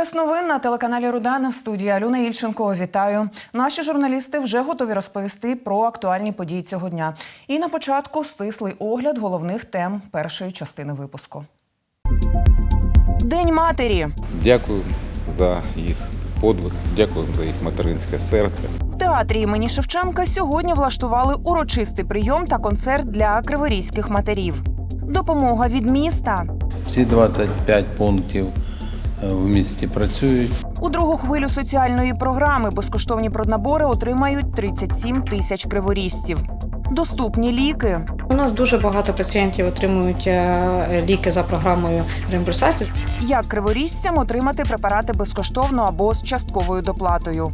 Час новин на телеканалі Рудана в студії Альона Ільченко. Вітаю. Наші журналісти вже готові розповісти про актуальні події цього дня. І на початку стислий огляд головних тем першої частини випуску. День матері Дякую за їх подвиг, дякую за їх материнське серце. в театрі імені Шевченка сьогодні влаштували урочистий прийом та концерт для криворізьких матерів. Допомога від міста Всі 25 пунктів в місті працюють. у другу хвилю соціальної програми безкоштовні проднабори отримають 37 тисяч криворіжців. Доступні ліки. У нас дуже багато пацієнтів отримують е, ліки за програмою реімбурсації. Як криворіжцям отримати препарати безкоштовно або з частковою доплатою?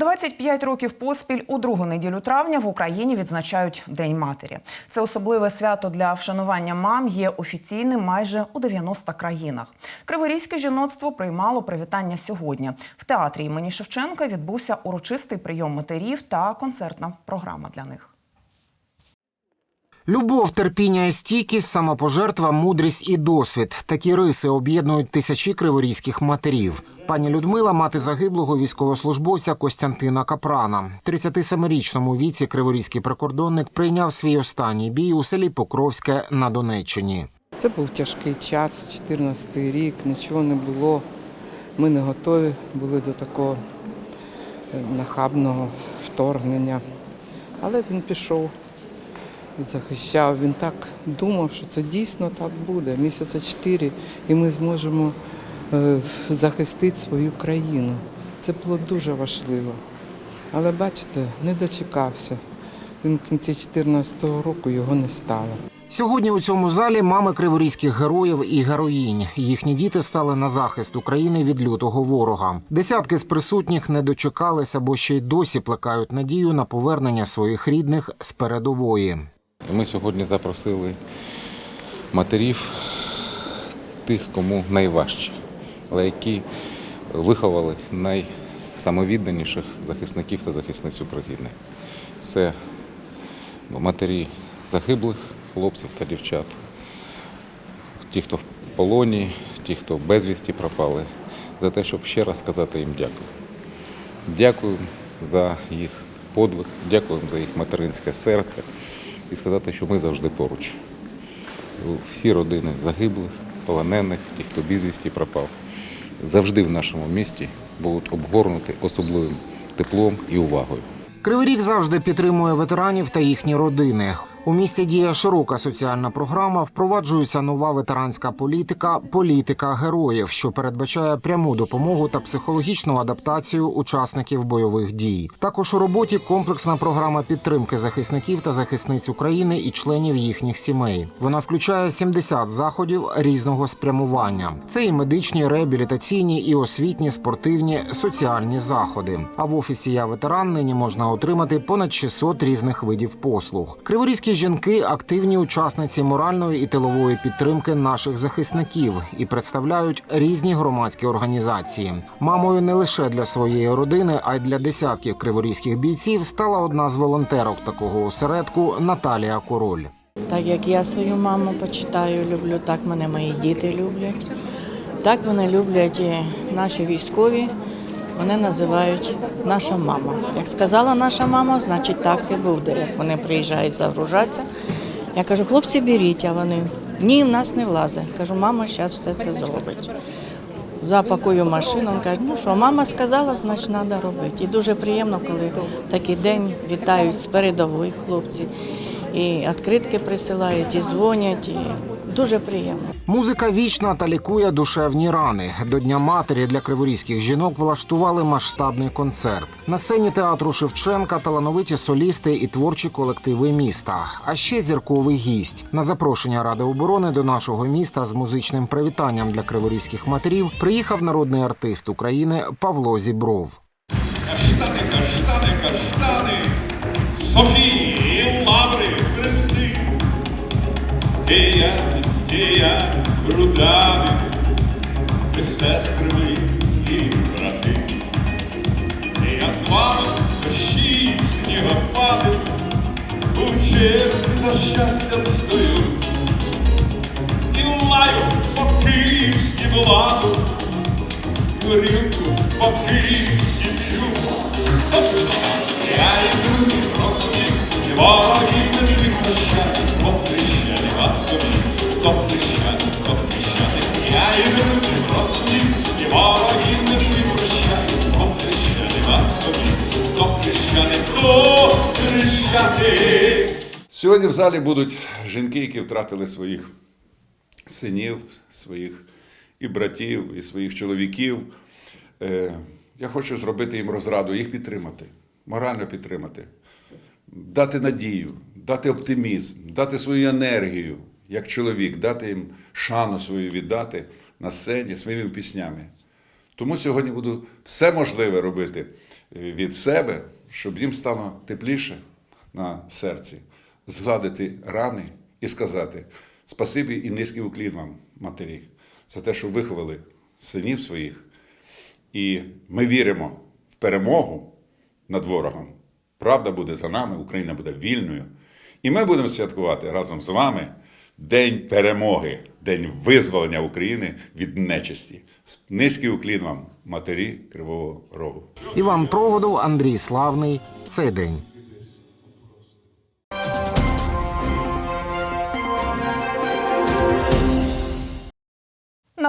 «25 років поспіль у другу неділю травня в Україні відзначають День матері. Це особливе свято для вшанування мам є офіційним майже у 90 країнах. Криворізьке жіноцтво приймало привітання сьогодні. В театрі імені Шевченка відбувся урочистий прийом матерів та концертна програма для них. Любов, терпіння стійкість, самопожертва, мудрість і досвід. Такі риси об'єднують тисячі криворізьких матерів. Пані Людмила, мати загиблого військовослужбовця Костянтина Капрана. 37-річному віці криворізький прикордонник прийняв свій останній бій у селі Покровське на Донеччині. Це був тяжкий час, 14-й рік, нічого не було. Ми не готові були до такого е, нахабного вторгнення. Але він пішов захищав. Він так думав, що це дійсно так буде. Місяця чотири, і ми зможемо е, захистити свою країну. Це було дуже важливо. Але бачите, не дочекався. Він в кінці 14-го року його не стало. Сьогодні у цьому залі мами криворізьких героїв і героїнь. Їхні діти стали на захист України від лютого ворога. Десятки з присутніх не дочекалися, бо ще й досі плекають надію на повернення своїх рідних з передової. Ми сьогодні запросили матерів тих, кому найважче, але які виховали найсамовідданіших захисників та захисниць України. Це матері загиблих хлопців та дівчат, ті, хто в полоні, ті, хто безвісті пропали, за те, щоб ще раз сказати їм дякую. Дякую за їх подвиг, дякуємо за їх материнське серце і сказати, що ми завжди поруч. Всі родини загиблих, полонених, ті, хто безвісті пропав, завжди в нашому місті будуть обгорнути особливим теплом і увагою. Кривий Ріг завжди підтримує ветеранів та їхні родини. У місті діє широка соціальна програма. Впроваджується нова ветеранська політика політика героїв, що передбачає пряму допомогу та психологічну адаптацію учасників бойових дій. Також у роботі комплексна програма підтримки захисників та захисниць України і членів їхніх сімей. Вона включає 70 заходів різного спрямування. Це і медичні, реабілітаційні, і освітні, спортивні, соціальні заходи. А в офісі Я ветеран нині можна отримати понад 600 різних видів послуг. Криворізькі жінки активні учасниці моральної і тилової підтримки наших захисників і представляють різні громадські організації. Мамою не лише для своєї родини, а й для десятків криворізьких бійців стала одна з волонтерок такого осередку Наталія Король. Так як я свою маму почитаю, люблю, так мене мої діти люблять. Так мене люблять і наші військові. Вони називають наша мама. Як сказала наша мама, значить так і буде. Як вони приїжджають загружатися. Я кажу, хлопці, беріть, а вони ні, в нас не влазить. Кажу, мама зараз все це зробить. Запакую машину, каже, ну що, мама сказала, значить треба робити. І дуже приємно, коли такий день вітають з передової хлопці. І відкритки присилають, і дзвонять. І дуже приємно. Музика вічна та лікує душевні рани. До Дня матері для криворізьких жінок влаштували масштабний концерт. На сцені театру Шевченка талановиті солісти і творчі колективи міста. А ще зірковий гість. На запрошення Ради оборони до нашого міста з музичним привітанням для криворізьких матерів приїхав народний артист України Павло Зібров. Каштани, каштани, каштани, Софії, лаври, хрести, Кияни, кияни, рудани, ви сестри і брати. Я з вами дощі, снігопади, у черзі за щастям стою і лаю по-київськи владу, горілку по-київськи п'ю. Я і друзі прості, і хрещений. Я і друзі прості, і ворогів не слід прощати, бо хрещений батькові, то хрещений, то хрещений. Сьогодні в залі будуть жінки, які втратили своїх синів, своїх і братів, і своїх чоловіків. Е, Я хочу зробити їм розраду, їх підтримати, морально підтримати, дати надію, дати оптимізм, дати свою енергію як чоловік, дати їм шану свою віддати на сцені своїми піснями. Тому сьогодні буду все можливе робити е, від себе, щоб їм стало тепліше на серці, згладити рани і сказати спасибі і низький уклін вам, матері, за те, що виховали синів своїх. І ми віримо в перемогу над ворогом. Правда буде за нами, Україна буде вільною. І ми будемо святкувати разом з вами День перемоги, День визволення України від нечисті. Низький уклін вам, матері Кривого Рогу. Іван Проводов, Андрій Славний. Цей день.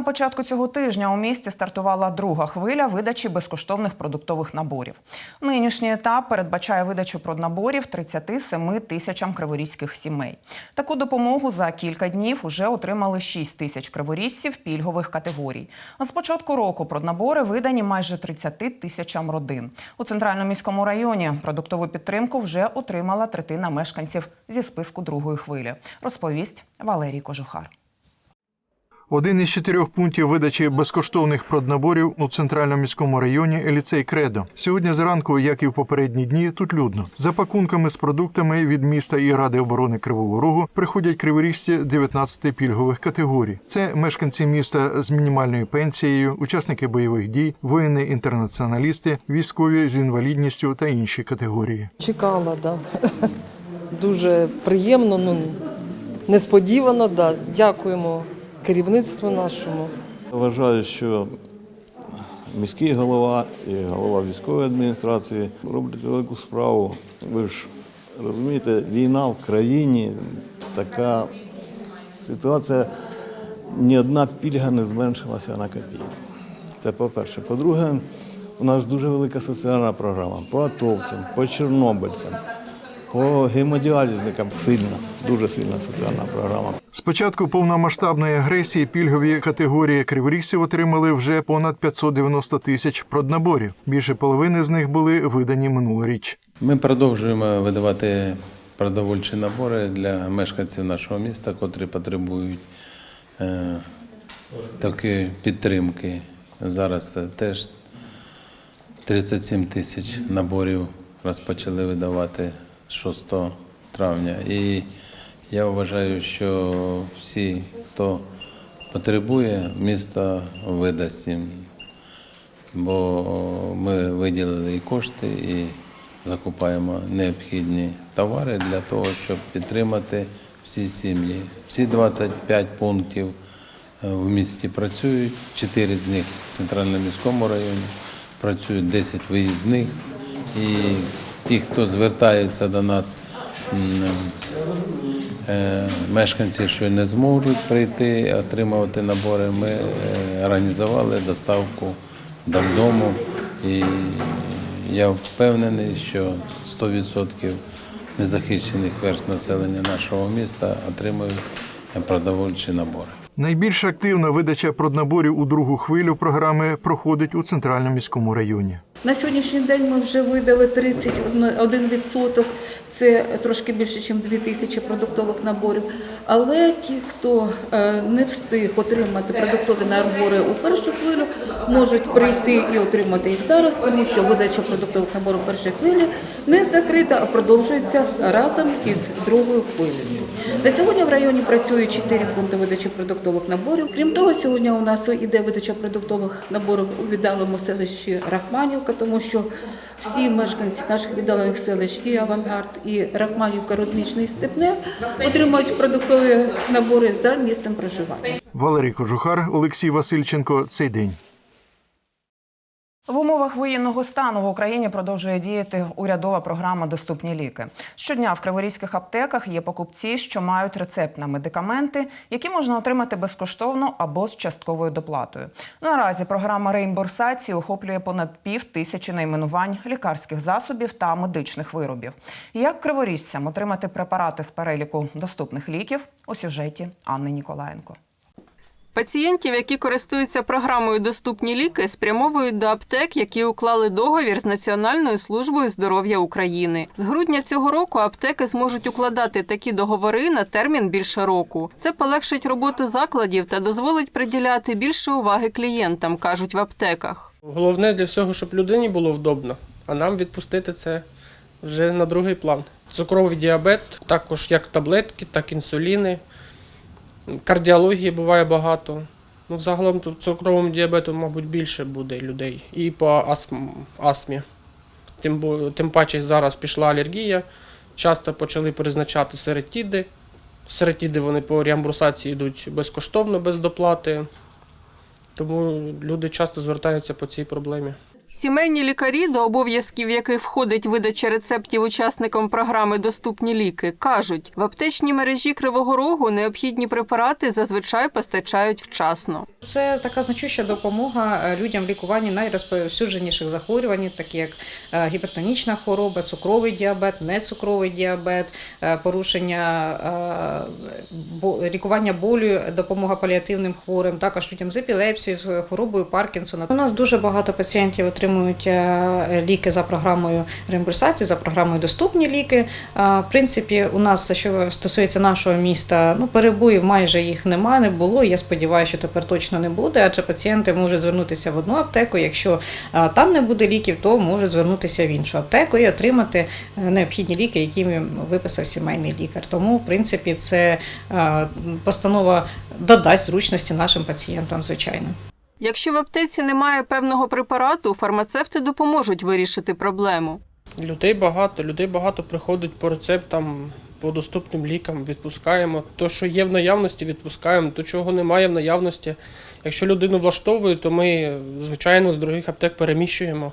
На початку цього тижня у місті стартувала друга хвиля видачі безкоштовних продуктових наборів. Нинішній етап передбачає видачу проднаборів 37 тисячам криворізьких сімей. Таку допомогу за кілька днів уже отримали 6 тисяч криворізців пільгових категорій. З початку року проднабори видані майже 30 тисячам родин. У центральному міському районі продуктову підтримку вже отримала третина мешканців зі списку другої хвилі. Розповість Валерій Кожухар. Один із чотирьох пунктів видачі безкоштовних проднаборів у центральному міському районі ліцей Кредо. Сьогодні зранку, як і в попередні дні, тут людно. За пакунками з продуктами від міста і ради оборони Кривого Рогу приходять криворізці 19 пільгових категорій. Це мешканці міста з мінімальною пенсією, учасники бойових дій, воїни-інтернаціоналісти, військові з інвалідністю та інші категорії. Чекала, да. Дуже приємно, ну несподівано, да. Дякуємо керівництву нашому. Вважаю, що міський голова і голова військової адміністрації роблять велику справу. Ви ж розумієте, війна в країні така ситуація. Ні одна пільга не зменшилася на копійку. Це по-перше. По-друге, у нас дуже велика соціальна програма по атовцям, по чорнобильцям, по гемодіалізникам. Сильна, дуже сильна соціальна програма. З початку повномасштабної агресії пільгові категорії криворізців отримали вже понад 590 тисяч проднаборів. Більше половини з них були видані минулоріч. Ми продовжуємо видавати продовольчі набори для мешканців нашого міста, котрі потребують е, такої підтримки. Зараз теж 37 тисяч наборів розпочали видавати 6 травня. І я вважаю, що всі, хто потребує, місто видасть їм бо ми виділили і кошти, і закупаємо необхідні товари для того, щоб підтримати всі сім'ї. Всі 25 пунктів е, в місті працюють, 4 з них в центральному міському районі, працюють 10 виїзних. І ті, хто звертається до нас, Е, Мешканці, що не зможуть прийти, отримувати набори, ми е, організували доставку додому. І я впевнений, що 100% незахищених верст населення нашого міста отримують продовольчі набори. Найбільш активна видача проднаборів у другу хвилю програми проходить у центральному міському районі. На сьогоднішній день ми вже видали 31%, це трошки більше, ніж 2 тисячі продуктових наборів. Але ті, хто е, не встиг отримати продуктові набори у першу хвилю, можуть прийти і отримати їх зараз, тому що видача продуктових наборів у першій хвилі не закрита, а продовжується разом із другою хвилею. На сьогодні в районі працює 4 пункти видачі продуктових наборів. Крім того, сьогодні у нас іде видача продуктових наборів у віддалому селищі Рахманівка. Будинка, тому що всі мешканці наших віддалених селищ, і Авангард, і Рахманівка, Рудничний Степне отримують продуктові набори за місцем проживання. Валерій Кожухар, Олексій Васильченко. Цей день. В умовах воєнного стану в Україні продовжує діяти урядова програма Доступні ліки. Щодня в криворізьких аптеках є покупці, що мають рецепт на медикаменти, які можна отримати безкоштовно або з частковою доплатою. Наразі програма реімбурсації охоплює понад пів тисячі найменувань лікарських засобів та медичних виробів. Як криворіжцям отримати препарати з переліку доступних ліків у сюжеті Анни Ніколаєнко. Пацієнтів, які користуються програмою Доступні ліки, спрямовують до аптек, які уклали договір з Національною службою здоров'я України. З грудня цього року аптеки зможуть укладати такі договори на термін більше року. Це полегшить роботу закладів та дозволить приділяти більше уваги клієнтам, кажуть в аптеках. Головне для всього, щоб людині було вдобно, а нам відпустити це вже на другий план. Цукровий діабет, також як таблетки, так і інсуліни. Кардіології буває багато. Ну, загалом по цукровому діабету, мабуть, більше буде людей. І по астм, астмі. Тим, тим паче зараз пішла алергія. Часто почали призначати серетіди. Серетіди вони по реамбурсації йдуть безкоштовно, без доплати. Тому люди часто звертаються по цій проблемі. Сімейні лікарі, до обов'язків яких входить видача рецептів учасникам програми Доступні ліки, кажуть, в аптечній мережі Кривого Рогу необхідні препарати зазвичай постачають вчасно. Це така значуща допомога е, людям в лікуванні найрозповсюдженіших захворювань, такі як е, гіпертонічна хвороба, цукровий діабет, нецукровий діабет, е, порушення лікування болю, допомога паліативним хворим, також людям з епілепсією, з хворобою Паркінсона. У нас дуже багато пацієнтів отримують е, ліки за програмою реімбурсації, за програмою доступні ліки. Е, В принципі, у нас, що стосується нашого міста, ну перебоїв майже їх немає, не було. Я сподіваюся, що тепер точно не буде, адже пацієнти можуть звернутися в одну аптеку. Якщо е, там не буде ліків, то можуть звернутися в іншу аптеку і отримати необхідні ліки, які виписав сімейний лікар. Тому, в принципі, це постанова додасть зручності нашим пацієнтам, звичайно. Якщо в аптеці немає певного препарату, фармацевти допоможуть вирішити проблему. Людей багато, людей багато приходить по рецептам, по доступним лікам, відпускаємо. То, що є в наявності, відпускаємо, то, чого немає в наявності. Якщо людину влаштовує, то ми, звичайно, з других аптек переміщуємо.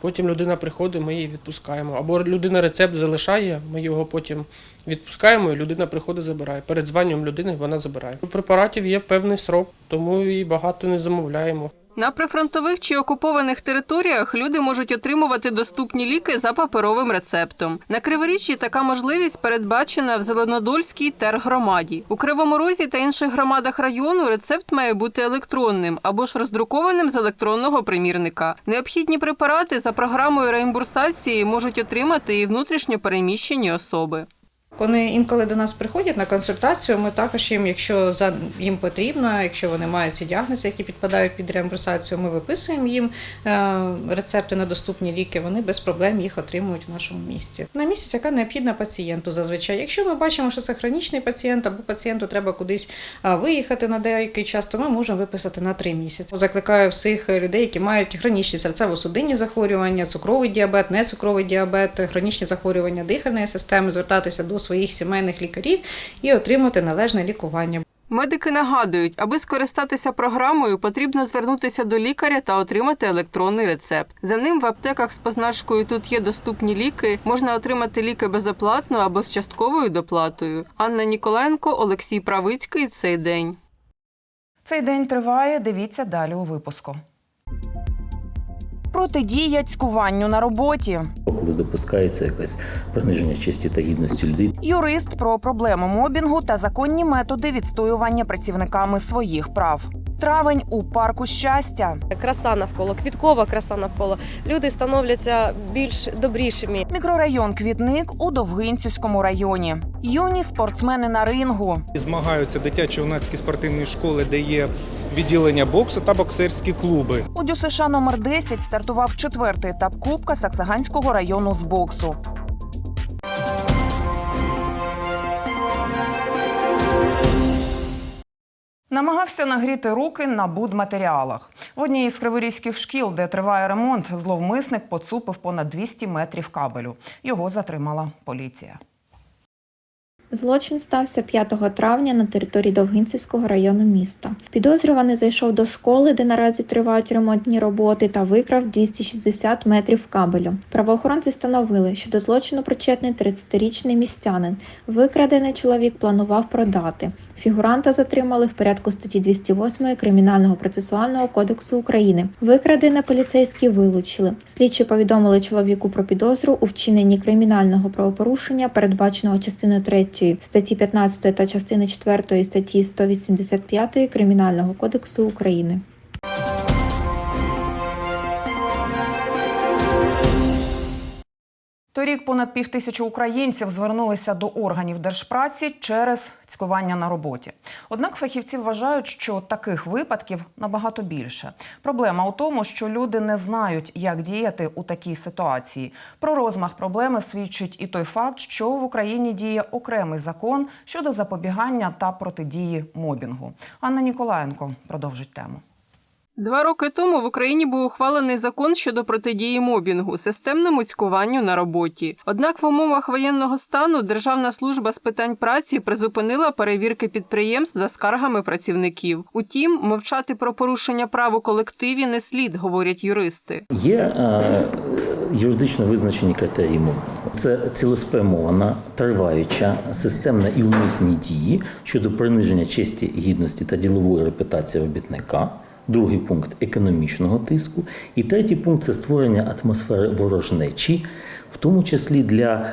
Потім людина приходить, ми її відпускаємо. Або людина рецепт залишає, ми його потім відпускаємо, і людина приходить, забирає. Перед званням людини вона забирає. У препаратів є певний срок, тому і багато не замовляємо. На прифронтових чи окупованих територіях люди можуть отримувати доступні ліки за паперовим рецептом. На Криворіччі така можливість передбачена в Зеленодольській тергромаді. У Кривому Розі та інших громадах району рецепт має бути електронним або ж роздрукованим з електронного примірника. Необхідні препарати за програмою реімбурсації можуть отримати і внутрішньо переміщені особи. Вони інколи до нас приходять на консультацію. Ми також їм, якщо за їм потрібно, якщо вони мають ці діагнози, які підпадають під реімбурсацію, ми виписуємо їм е, рецепти на доступні ліки. Вони без проблем їх отримують в нашому місті. На місяць, яка необхідна пацієнту зазвичай. Якщо ми бачимо, що це хронічний пацієнт або пацієнту треба кудись виїхати на деякий час, то ми можемо виписати на три місяці. Закликаю всіх людей, які мають хронічні серцево-судинні захворювання, цукровий діабет, нецукровий діабет, хронічні захворювання дихальної системи, звертатися до своїх сімейних лікарів і отримати належне лікування. Медики нагадують, аби скористатися програмою, потрібно звернутися до лікаря та отримати електронний рецепт. За ним в аптеках з позначкою Тут є доступні ліки. Можна отримати ліки безоплатно або з частковою доплатою. Анна Ніколенко, Олексій Правицький. Цей день. Цей день триває. Дивіться далі у випуску. Протидія цькуванню на роботі. Коли допускається якесь приниження честі та гідності людини. Юрист про проблему мобінгу та законні методи відстоювання працівниками своїх прав. Травень у парку щастя. Краса навколо, квіткова краса навколо. Люди становляться більш добрішими. Мікрорайон Квітник у Довгинцівському районі. Юні спортсмени на рингу. Змагаються дитячо-юнацькі спортивні школи, де є відділення боксу та боксерські клуби. У ДЮСШ номер 10 стартував четвертий етап Кубка Саксаганського району з боксу. Намагався нагріти руки на будматеріалах. В одній із криворізьких шкіл, де триває ремонт, зловмисник поцупив понад 200 метрів кабелю. Його затримала поліція. Злочин стався 5 травня на території Довгинцівського району міста. Підозрюваний зайшов до школи, де наразі тривають ремонтні роботи, та викрав 260 метрів кабелю. Правоохоронці встановили, що до злочину причетний 30-річний містянин. Викрадений чоловік планував продати. Фігуранта затримали в порядку статті 208 Кримінального процесуального кодексу України. Викрадене поліцейські вилучили. Слідчі повідомили чоловіку про підозру у вчиненні кримінального правопорушення, передбаченого частиною 3 статті 15 та частини 4 статті 185 Кримінального кодексу України. Торік понад півтисячі українців звернулися до органів держпраці через цькування на роботі. Однак фахівці вважають, що таких випадків набагато більше. Проблема у тому, що люди не знають, як діяти у такій ситуації. Про розмах проблеми свідчить і той факт, що в Україні діє окремий закон щодо запобігання та протидії мобінгу. Анна Ніколаєнко продовжить тему. Два роки тому в Україні був ухвалений закон щодо протидії мобінгу, системному цькуванню на роботі. Однак в умовах воєнного стану Державна служба з питань праці призупинила перевірки підприємств за скаргами працівників. Утім, мовчати про порушення прав у колективі не слід, говорять юристи. Є е, юридично визначені критерії мовлення. Це цілеспрямована, триваюча, системна і умисні дії щодо приниження честі, гідності та ділової репутації робітника. Другий пункт економічного тиску. І третій пункт це створення атмосфери ворожнечі, в тому числі для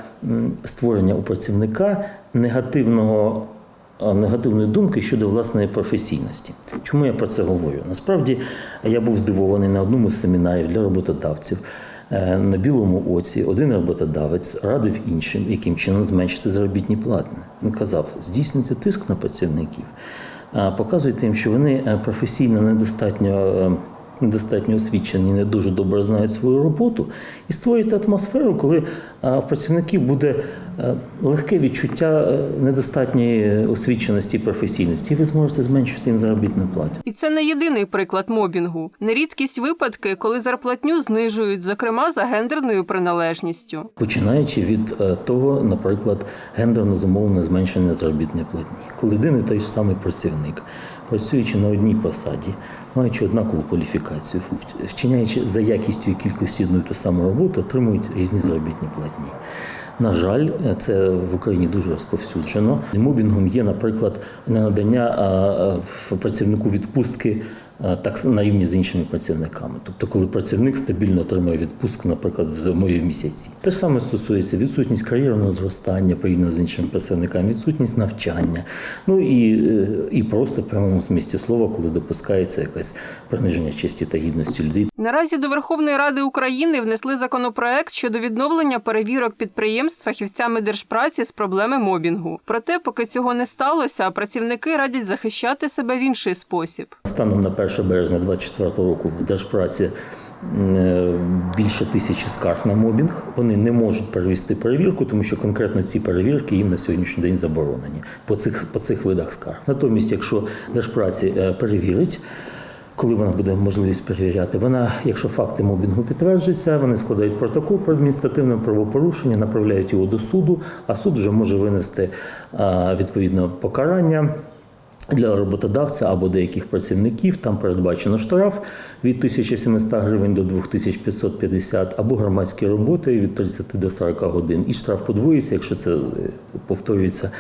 створення у працівника негативного е, негативної думки щодо власної професійності. Чому я про це говорю? Насправді я був здивований на одному з семінарів для роботодавців. Е, На білому оці один роботодавець радив іншим, яким чином зменшити заробітні плати. Він казав, здійснюйте тиск на працівників, е, тим, що вони е, професійно недостатньо. Недостатньо освічені, не дуже добре знають свою роботу, і створюєте атмосферу, коли в працівників буде е, легке відчуття е, недостатньої освіченості і професійності, і ви зможете зменшити їм заробітну плату. І це не єдиний приклад мобінгу. Нерідкість випадки, коли зарплатню знижують, зокрема за гендерною приналежністю. Починаючи від е, того, наприклад, гендерно зумовлене зменшення заробітної платні, коли один і той ж самий працівник, працюючи на одній посаді, маючи однакову кваліфікацію, вчиняючи за якістю і кількістю одну і ту саму роботу, отримують різні заробітні платні. На жаль, це в Україні дуже розповсюджено. Мобінгом є, наприклад, в працівнику відпустки так на рівні з іншими працівниками. Тобто, коли працівник стабільно отримує відпустку, наприклад, в зимові місяці. Те ж саме стосується відсутність кар'єрного зростання порівняно з іншими працівниками, відсутність навчання. Ну і, е, і просто в прямому змісті слова, коли допускається якесь приниження честі та гідності людей. Наразі до Верховної Ради України внесли законопроект щодо відновлення перевірок підприємств фахівцями держпраці з проблеми мобінгу. Проте, поки цього не сталося, працівники радять захищати себе в інший спосіб. Станом на 1 березня 2024 року в Держпраці е, більше тисячі скарг на мобінг. Вони не можуть перевести перевірку, тому що конкретно ці перевірки їм на сьогоднішній день заборонені по цих, по цих видах скарг. Натомість, якщо Держпраці е, перевірить, коли вона буде можливість перевіряти, вона, якщо факти мобінгу підтверджуються, вони складають протокол про адміністративне правопорушення, направляють його до суду, а суд вже може винести е, відповідне покарання. Для роботодавця або деяких працівників там передбачено штраф від 1700 гривень до 2550, або громадські роботи від 30 до 40 годин. І штраф подвоюється, якщо це е, повторюється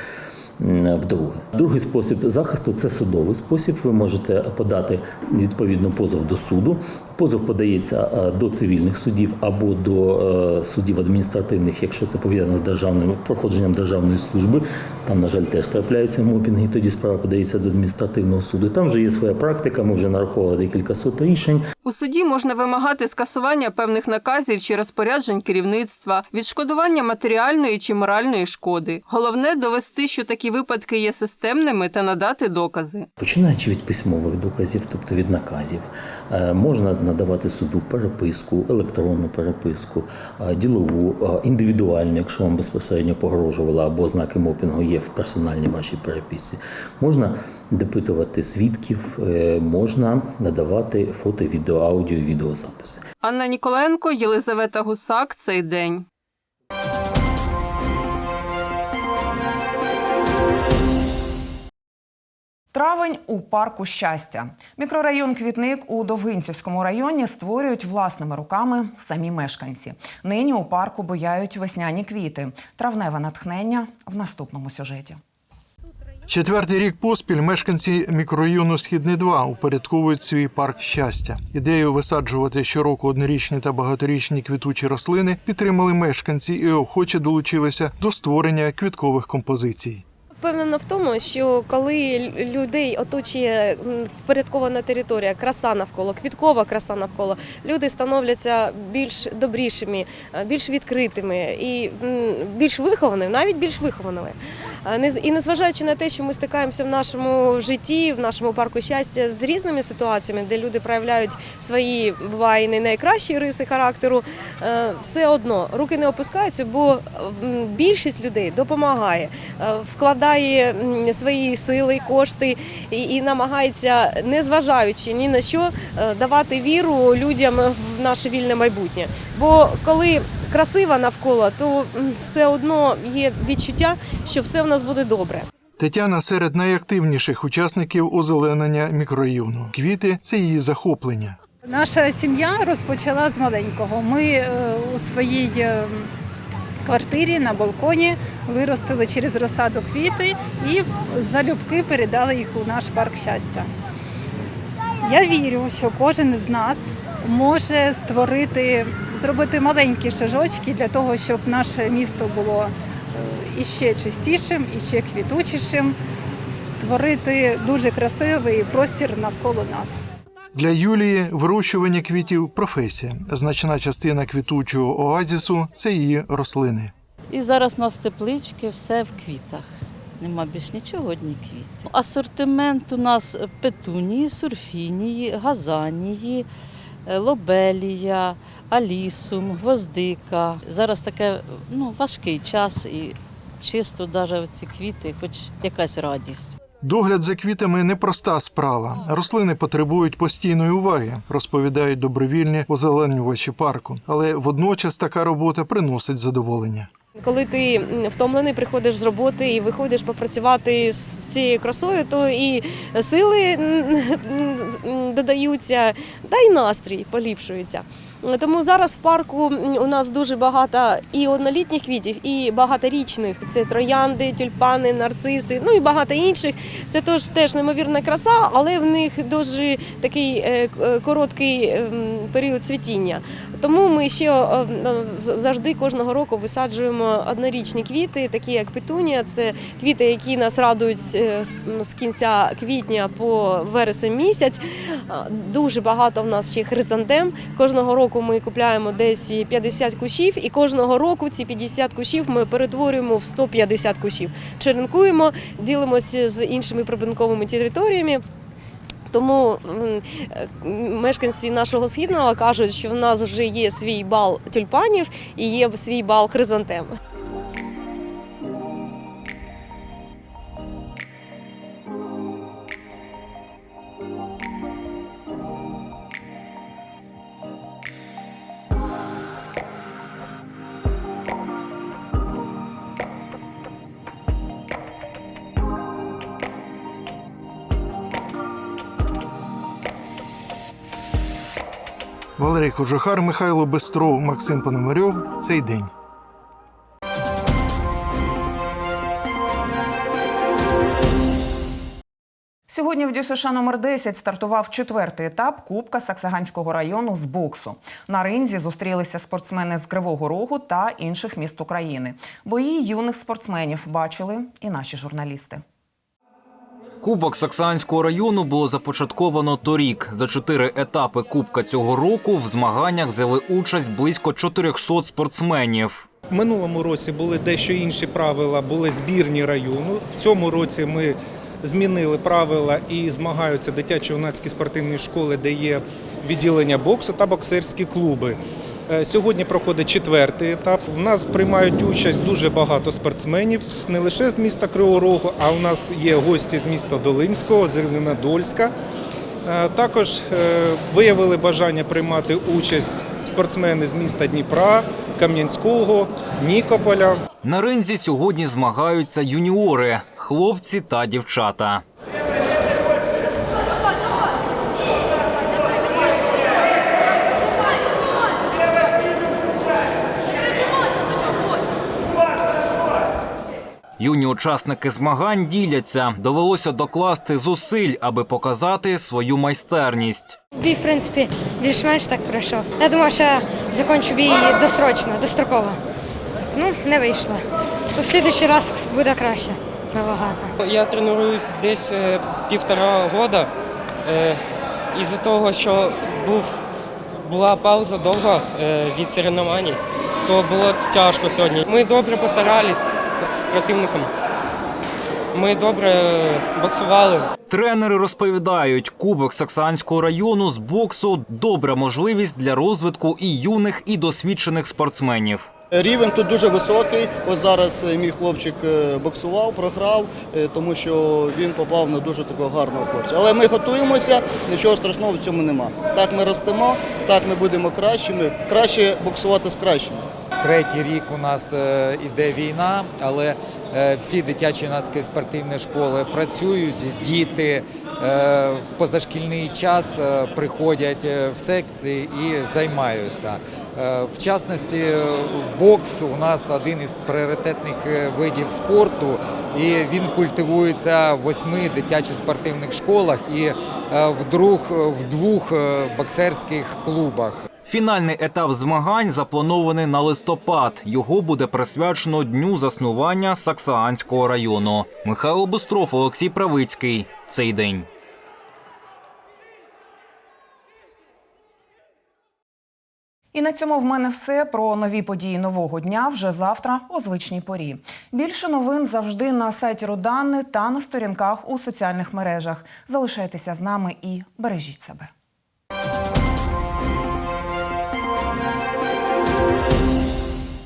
вдруге. Другий спосіб захисту це судовий спосіб. Ви можете подати відповідно позов до суду. Позов подається е, до цивільних судів або до е, судів адміністративних, якщо це пов'язано з державним проходженням державної служби. Там, на жаль, теж трапляються мопінги, тоді справа подається до адміністративного суду. Там вже є своя практика. Ми вже нарахували декілька сот рішень. У суді можна вимагати скасування певних наказів чи розпоряджень керівництва, відшкодування матеріальної чи моральної шкоди. Головне довести, що такі випадки є системними та надати докази. Починаючи від письмових доказів, тобто від наказів, е, можна надавати суду переписку, електронну переписку, е, ділову, е, індивідуальну, якщо вам безпосередньо погрожувала або ознаки мопінгу є в персональній вашій переписці. Можна допитувати свідків, можна надавати фото, відео, аудіо, і відеозаписи. Анна Ніколенко, Єлизавета Гусак. Цей день. Травень у парку щастя. Мікрорайон Квітник у Довгинцівському районі створюють власними руками самі мешканці. Нині у парку бояють весняні квіти. Травневе натхнення в наступному сюжеті. Четвертий рік поспіль мешканці мікрорайону Східний 2 упорядковують свій парк щастя. Ідею висаджувати щороку однорічні та багаторічні квітучі рослини підтримали мешканці і охоче долучилися до створення квіткових композицій. Впевнена в тому, що коли людей оточує впорядкована територія, краса навколо, квіткова краса навколо, люди становляться більш добрішими, е, більш відкритими і більш вихованими, навіть більш вихованими. Е, І незважаючи на те, що ми стикаємося в нашому житті, в нашому парку щастя з різними ситуаціями, де люди проявляють свої буває не найкращі риси характеру, е, все одно руки не опускаються, бо більшість людей допомагає, е, вкладає свої сили, кошти і, і намагається, незважаючи ні на що, е, давати віру людям в наше вільне майбутнє. Бо коли красиво навколо, то все одно є відчуття, що все в нас буде добре. Тетяна серед найактивніших учасників озеленення мікрорайону. Квіти це її захоплення. Наша сім'я розпочала з маленького. Ми е, у своїй е, квартирі на балконі виростили через розсаду квіти і залюбки передали їх у наш парк щастя. Я вірю, що кожен із нас може створити, зробити маленькі шажочки для того, щоб наше місто було е, іще чистішим, іще квітучішим, створити дуже красивий простір навколо нас. Для Юлії вирощування квітів професія. Значна частина квітучого оазісу це її рослини. І зараз у нас теплички, все в квітах. Нема більш нічого, одні квіти. Асортимент у нас петунії, сурфінії, газанії, е, лобелія, алісум, гвоздика. Зараз таке ну, важкий час і чисто навіть ці квіти, хоч якась радість. Догляд за квітами непроста справа. Рослини потребують постійної уваги, розповідають добровільні озеленювачі парку. Але водночас така робота приносить задоволення. Коли ти втомлений, приходиш з роботи і виходиш попрацювати з цією красою, то і сили додаються, та й настрій поліпшується. Тому зараз в парку у нас дуже багато і однолітніх квітів, і багаторічних. Це троянди, тюльпани, нарциси, ну і багато інших. Це теж теж неймовірна краса, але в них дуже такий е, е, короткий ем, період цвітіння. Тому ми ще е, завжди кожного року висаджуємо однорічні квіти, такі як петунія. Це квіти, які нас радують е, з- ну, кінця квітня по вересень місяць. Дуже багато в нас ще хризантем. Кожного року ми купляємо десь 50 кущів, і кожного року ці 50 кущів ми перетворюємо в 150 кущів. Черенкуємо, ділимося з іншими прибинковими територіями. Тому е, мешканці нашого східного кажуть, що в нас вже є свій бал тюльпанів і є свій бал хризантем. Валерій Кожухар, Михайло Бестров, Максим Пономарьов. Цей день. Сьогодні в ДЮСШ номер 10 стартував четвертий етап Кубка Саксаганського району з боксу. На ринзі зустрілися спортсмени з Кривого Рогу та інших міст України. Бої юних спортсменів бачили і наші журналісти. Кубок Саксанського району було започатковано торік. За чотири етапи кубка цього року в змаганнях взяли участь близько 400 спортсменів. Минулому році були дещо інші правила, були збірні району. В цьому році ми змінили правила і змагаються дитячо-юнацькі спортивні школи, де є відділення боксу та боксерські клуби. Е, Сьогодні проходить четвертий етап. У нас приймають участь дуже багато спортсменів, не лише з міста Кривого Рогу, а у нас є гості з міста Долинського, Зеленодольська. Е, Також е, виявили бажання приймати участь спортсмени з міста Дніпра, Кам'янського, Нікополя. На ринзі сьогодні змагаються юніори, хлопці та дівчата. Юні учасники змагань діляться. Довелося докласти зусиль, аби показати свою майстерність. Бій, в принципі, більш-менш так пройшов. Я думав, що закінчу бій досрочно, достроково. Ну, не вийшло. У слідуючий раз буде краще. Набагато. Я тренуюсь десь е, півтора года. Е, Із-за того, що був, була пауза довга е, від соревнований, то було тяжко сьогодні. Ми добре постарались з противником. Ми добре боксували. Тренери розповідають, кубок Саксанського району з боксу добра можливість для розвитку і юних, і досвідчених спортсменів. Рівень тут дуже високий. Ось зараз е, мій хлопчик е, боксував, програв, е, тому що він попав на дуже такого гарного хлопця. Але ми готуємося, нічого страшного в цьому нема. Так ми ростемо, так ми будемо кращими. Краще боксувати з кращими. Третій рік у нас е, іде війна, але е, всі дитячі юнацькі спортивні школи працюють, діти е, в позашкільний час приходять в секції і займаються. В частності, бокс у нас один із пріоритетних видів спорту, і він культивується в восьми дитячих спортивних школах і в двох боксерських клубах. Фінальний етап змагань запланований на листопад. Його буде присвячено дню заснування Саксаанського району. Михайло Бустров, Олексій Правицький. Цей день. І на цьому в мене все про нові події нового дня вже завтра о звичній порі. Більше новин завжди на сайті Родани та на сторінках у соціальних мережах. Залишайтеся з нами і бережіть себе.